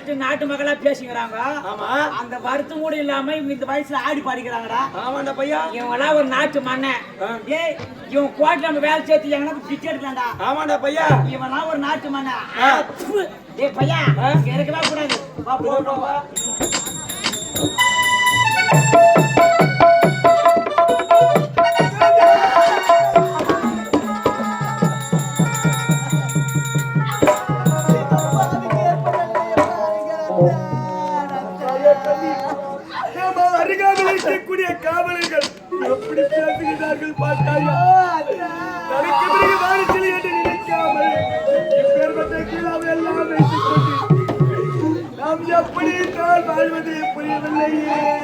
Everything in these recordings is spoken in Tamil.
சொல்லிட்டு நாட்டு மக்களா பேசிக்கிறாங்க. ஆமா. அந்த வருத்தம் கூட இல்லாம இந்த வயசுல ஆடி பாடிக்கிறாங்கடா. ஆமாண்டா பையா? இவங்கெல்லாம் ஒரு நாட்டு ஆ. ஏய் இவன் கோட்டை நம்ம வேலை சேர்த்து எங்கன்னா பிச்சை எடுக்கலாம்டா. ஆமாண்டா பையா? இவன்லாம் ஒரு நாட்டு. அப்பு. ஏய் பையா இருக்கவே கூடாது. வா போ, Hallelujah.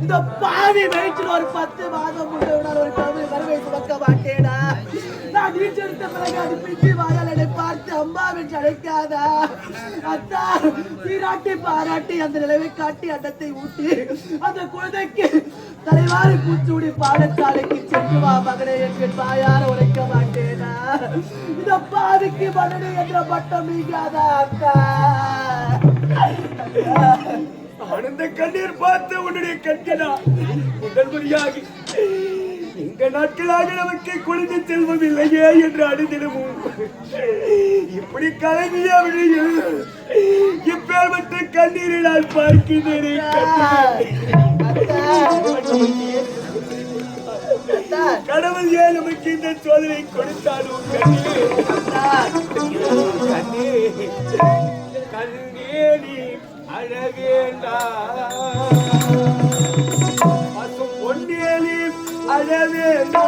இந்த பாவி வயிற்றில் ஒரு பத்து மாதம் முன்னோட ஒரு கவி வரவை சுமக்க மாட்டேனா நான் நீச்செடுத்த பிறகு அது பிஞ்சு வாயால் என்னை பார்த்து அம்மா அழைக்காதா அத்தா சீராட்டி பாராட்டி அந்த நிலவை காட்டி அன்னத்தை ஊட்டி அந்த குழந்தைக்கு தலைவாரி பூச்சூடி பாடசாலைக்கு சென்று வா மகனே என்று தாயார உழைக்க மாட்டேனா இந்த பாவிக்கு மகனே என்ற பட்டம் நீங்காதா அக்கா ஆனந்த கண்ணீர் பார்த்த உன்னுடைய கட்டினா முதல் முறையாக இந்த நாட்களாக நமக்கு குழந்தை செல்வம் இல்லையே என்று அழுதிடமும் இப்படி கலங்கிய வழியில் இப்பேற்பட்ட கண்ணீரை நான் பார்க்கிறேனே கடவுள் ஏன் நமக்கு இந்த சோதனை கொடுத்தாலும் கண்ணீர். கண்ணீர். நீ அழவேண்டா பசும் பொன்னே நீ அழவேண்டா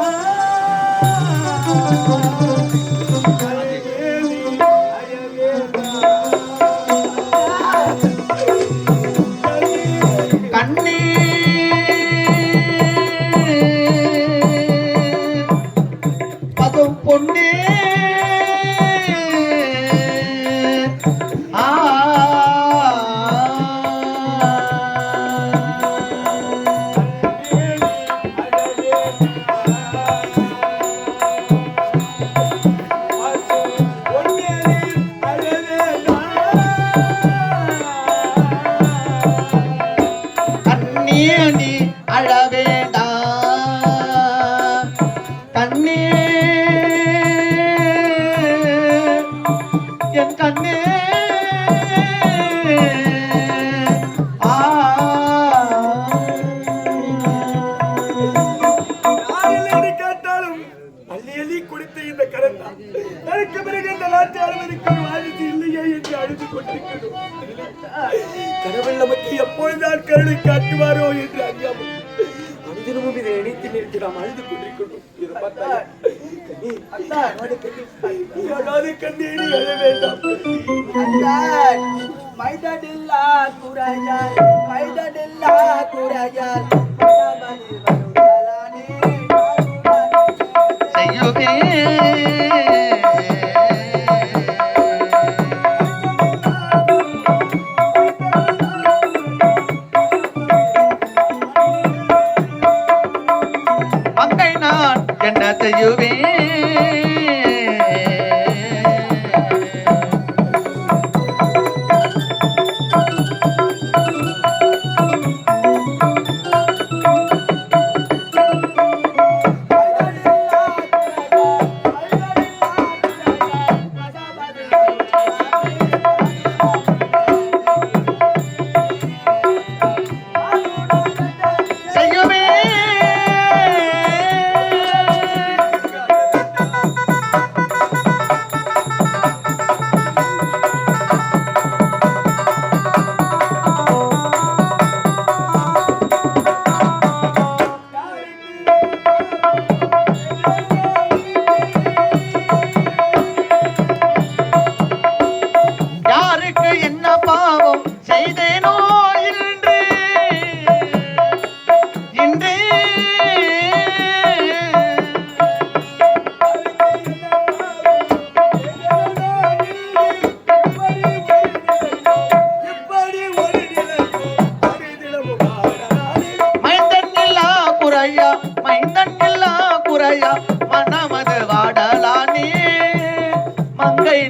நிற்க நாம் அழுது கொண்டிருக்கணும் இதை பார்த்தா அழாத கண்ணீர். எழ வேண்டாம். மைதடில்லா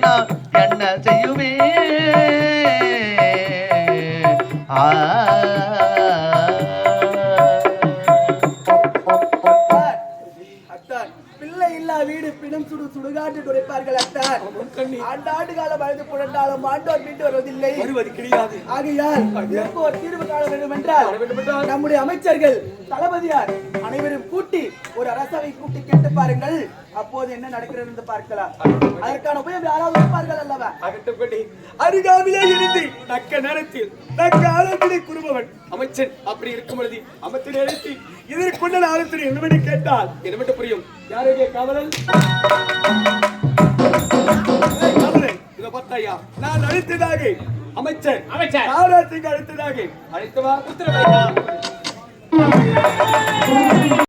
நான் என்ன செய்யுவே ஆ துடைப்பார்கள் ஆண்டாண்டு காலம் அழுது புரண்டாலும் ஆண்டோர் மீண்டு வருவதில்லை. வருவது கிடையாது. ஆகையால் இதற்கு ஒரு தீர்வு காண வேண்டும் என்றால் நம்முடைய அமைச்சர்கள் தளபதியார் அனைவரும் கூட்டி ஒரு அரசவை கூட்டி கேட்டு பாருங்கள். அப்போது என்ன நடக்கிறது என்று பார்க்கலாம். அதற்கான உபயம் யாராவது இருப்பார்கள் அல்லவா? அகட்டப்படி அருகாமையிலே இருந்து தக்க நேரத்தில் தக்க ஆலோசனை கூறுபவன் அமைச்சன் அப்படி இருக்கும் பொழுது அமைச்சரை அழைத்து இதற்குள்ள ஆலோசனை என்னவென்று கேட்டால் என்னவென்று புரியும்? யாருடைய காவலன்? ஏய், நான் அழைத்ததாக அமைச்சர் அமைச்சர். நாராஜ் சிங் அழைத்ததாக அழைத்தவா உத்தரவாதா